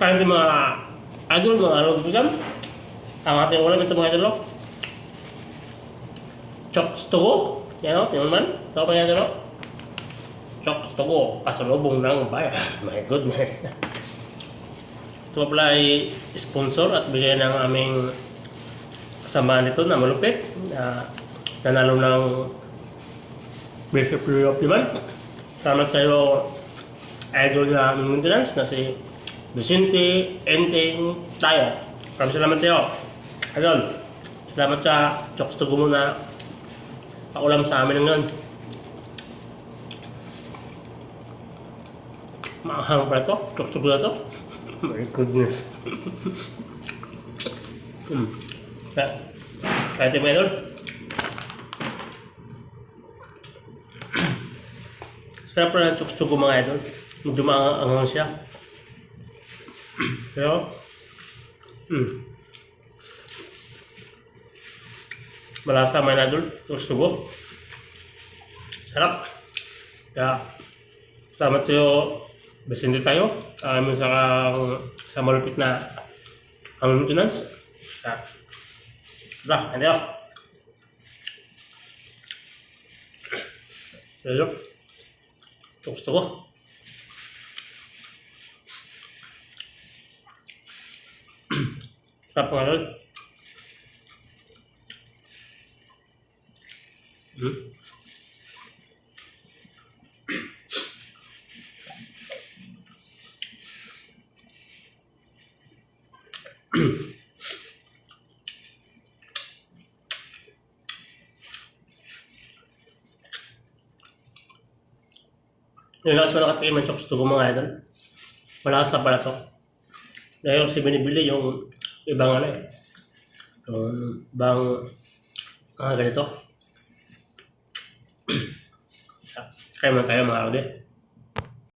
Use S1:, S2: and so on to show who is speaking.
S1: Kaya din mga idol, mga ano bigan. Ang ating ulam ito mga idol. oh. Chokes to go. Yan o, tingnan man. Ito mga idol. oh. Chokes to go. Pasalubong ng bayan. My goodness. Ito pala ay sponsor at bigay ng aming kasama nito na malupit na nanalo ng of the Month. Salamat kayo idol na maintenance na si Vicente Enteng Taya. Maraming salamat sa iyo. Idol, salamat sa Chokes to na paulam sa amin ngayon. Maanghang pala to. Chokes to na to. My goodness. hmm. Kaya, tayo mga idol. Sarap pala ng Chokes to mga idol. Medyo maanghang siya. Pero, hmm. Malasa mga idol. Chokes to Go. Sarap. Kaya, salamat sa'yo. Basindi tayo. Amin sa, sa malupit na ang maintenance. Kaya, Dah, ano yun? Pero, ito gusto rin. Hmm? Yung last ko nakatikim ng chokes to ko mga idol. Malasa pala to. Dahil kasi binibili yung ibang ano eh. Yung ibang mga ganito. Kaya man tayo mga audio.